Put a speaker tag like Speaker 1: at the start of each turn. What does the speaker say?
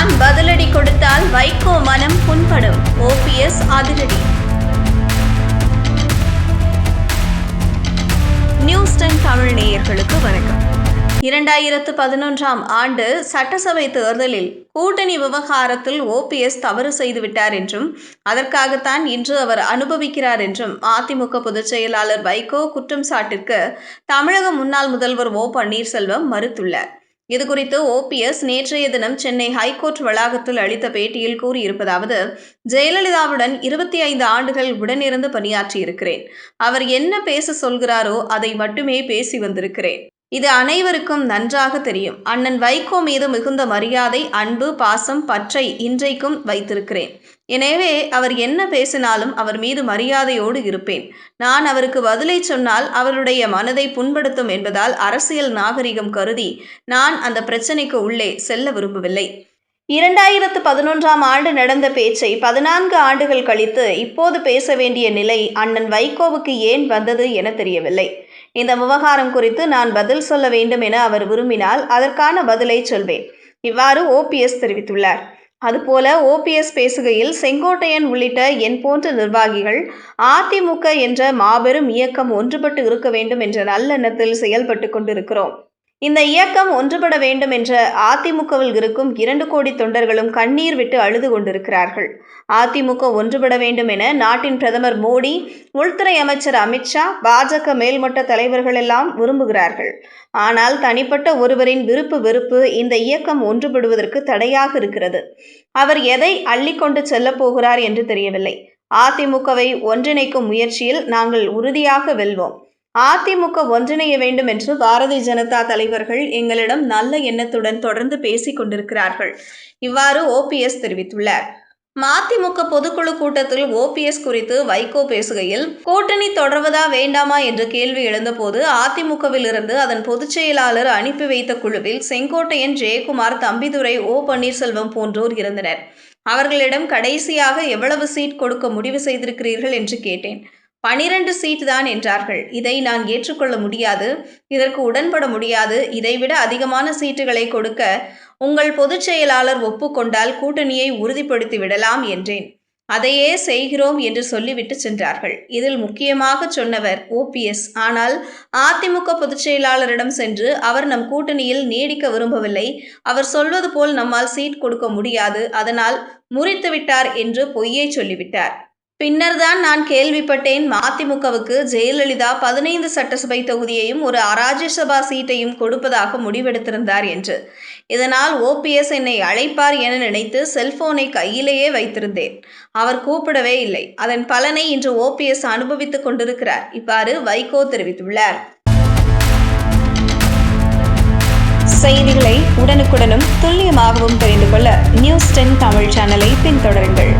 Speaker 1: பதிலடி கொடுத்தால் வைகோ மனம் புண்படும். ஓபிஎஸ் அதிரடி. நியூஸ் டென் தமிழ் நேயர்களுக்கு வணக்கம். இரண்டாயிரத்து பதினொன்றாம் ஆண்டு சட்டசபை தேர்தலில் கூட்டணி விவகாரத்தில் ஓபிஎஸ் தவறு செய்துவிட்டார் என்றும் அதற்காகத்தான் இன்று அவர் அனுபவிக்கிறார் என்றும் அதிமுக பொதுச் செயலாளர் வைகோ குற்றம் சாட்டிற்கு தமிழக முன்னாள் முதல்வர் ஓ பன்னீர்செல்வம் மறுத்துள்ளார். இதுகுறித்து ஓபிஎஸ் நேற்றைய தினம் சென்னை ஹைகோர்ட் வளாகத்தில் அளித்த பேட்டியில் கூறியிருப்பதாவது ஜெயலலிதாவுடன் இருபத்தி ஐந்து ஆண்டுகள் உடனிருந்து பணியாற்றியிருக்கிறேன். அவர் என்ன பேச சொல்கிறாரோ அதை மட்டுமே பேசி வந்திருக்கிறேன். இது அனைவருக்கும் நன்றாக தெரியும். அண்ணன் வைகோ மீது மிகுந்த மரியாதை அன்பு பாசம் பற்றை இன்றைக்கும் வைத்திருக்கிறேன். எனவே அவர் என்ன பேசினாலும் அவர் மீது மரியாதையோடு இருப்பேன். நான் அவருக்கு பதிலை சொன்னால் அவருடைய மனதை புண்படுத்தும் என்பதால் அரசியல் நாகரிகம் கருதி நான் அந்த பிரச்சனைக்கு உள்ளே செல்ல விரும்பவில்லை. இரண்டாயிரத்து பதினொன்றாம் ஆண்டு நடந்த பேச்சை பதினான்கு ஆண்டுகள் கழித்து இப்போது பேச வேண்டிய நிலை அண்ணன் வைகோவுக்கு ஏன் வந்தது என தெரியவில்லை. இந்த விவகாரம் குறித்து நான் பதில் சொல்ல வேண்டும் என அவர் விரும்பினால் அதற்கான பதிலை சொல்வேன். இவ்வாறு ஓபிஎஸ் தெரிவித்துள்ளார். அதுபோல ஓபிஎஸ் பேசுகையில் செங்கோட்டையன் உள்ளிட்ட என் போன்ற நிர்வாகிகள் அதிமுக என்ற மாபெரும் இயக்கம் ஒன்றுபட்டு இருக்க வேண்டும் என்ற நல்லெண்ணத்தில் செயல்பட்டு கொண்டிருக்கிறோம். இந்த இயக்கம் ஒன்றுபட வேண்டும் என்ற அதிமுகவில் இருக்கும் இரண்டு கோடி தொண்டர்களும் கண்ணீர் விட்டு அழுது கொண்டிருக்கிறார்கள். அதிமுக ஒன்றுபட வேண்டும் என நாட்டின் பிரதமர் மோடி உள்துறை அமைச்சர் அமித்ஷா பாஜக மேல்மட்ட தலைவர்கள் எல்லாம் விரும்புகிறார்கள். ஆனால் தனிப்பட்ட ஒருவரின் விருப்பு வெறுப்பு இந்த இயக்கம் ஒன்றுபடுவதற்கு தடையாக இருக்கிறது. அவர் எதை அள்ளிக்கொண்டு செல்லப் போகிறார் என்று தெரியவில்லை. அதிமுகவை ஒன்றிணைக்கும் முயற்சியில் நாங்கள் உறுதியாக வெல்வோம். அதிமுக ஒன்றிணைய வேண்டும் என்று பாரதிய ஜனதா தலைவர்கள் எங்களிடம் நல்ல எண்ணத்துடன் தொடர்ந்து பேசிக் கொண்டிருக்கிறார்கள். இவ்வாறு ஓபிஎஸ் தெரிவித்துள்ளார். மதிமுக பொதுக்குழு கூட்டத்தில் ஓபிஎஸ் குறித்து வைகோ பேசுகையில் கூட்டணி தொடர்வதா வேண்டாமா என்ற கேள்வி எழுந்தபோது அதிமுகவில் இருந்து அதன் பொதுச் செயலாளர் அனுப்பி வைத்த குழுவில் செங்கோட்டையன் ஜெயக்குமார் தம்பிதுரை ஓ பன்னீர்செல்வம் போன்றோர் இருந்தனர். அவர்களிடம் கடைசியாக எவ்வளவு சீட் கொடுக்க முடிவு செய்திருக்கிறீர்கள் என்று கேட்டேன். பனிரெண்டு சீட் தான் என்றார்கள். இதை நான் ஏற்றுக்கொள்ள முடியாது. இதற்கு உடன்பட முடியாது. இதைவிட அதிகமான சீட்டுகளை கொடுக்க உங்கள் பொதுச் செயலாளர் ஒப்புக்கொண்டால் கூட்டணியை உறுதிப்படுத்தி விடலாம் என்றேன். அதையே செய்கிறோம் என்று சொல்லிவிட்டு சென்றார்கள். இதில் முக்கியமாக சொன்னவர் ஓபிஎஸ் ஆனால் அதிமுக பொதுச் செயலாளரிடம் சென்று அவர் நம் கூட்டணியில் நீடிக்க விரும்பவில்லை. அவர் சொல்வது போல் நம்மால் சீட் கொடுக்க முடியாது. அதனால் முறித்து விட்டார் என்று பொய்யை சொல்லிவிட்டார். பின்னர்தான் நான் கேள்விப்பட்டேன் மதிமுகவுக்கு ஜெயலலிதா பதினைந்து சட்டசபை தொகுதியையும் ஒரு அராஜ்யசபா சீட்டையும் கொடுப்பதாக முடிவெடுத்திருந்தார் என்று. இதனால் ஓபிஎஸ் என்னை அழைப்பார் என நினைத்து செல்போனை கையிலேயே வைத்திருந்தேன். அவர் கூப்பிடவே இல்லை. அதன் பலனை இன்று ஓபிஎஸ் அனுபவித்துக் கொண்டிருக்கிறார். இவ்வாறு வைகோ தெரிவித்துள்ளார். செய்திகளை உடனுக்குடனும் துல்லியமாகவும் தெரிந்து கொள்ள நியூஸ் டென் தமிழ் சேனலை பின்தொடருங்கள்.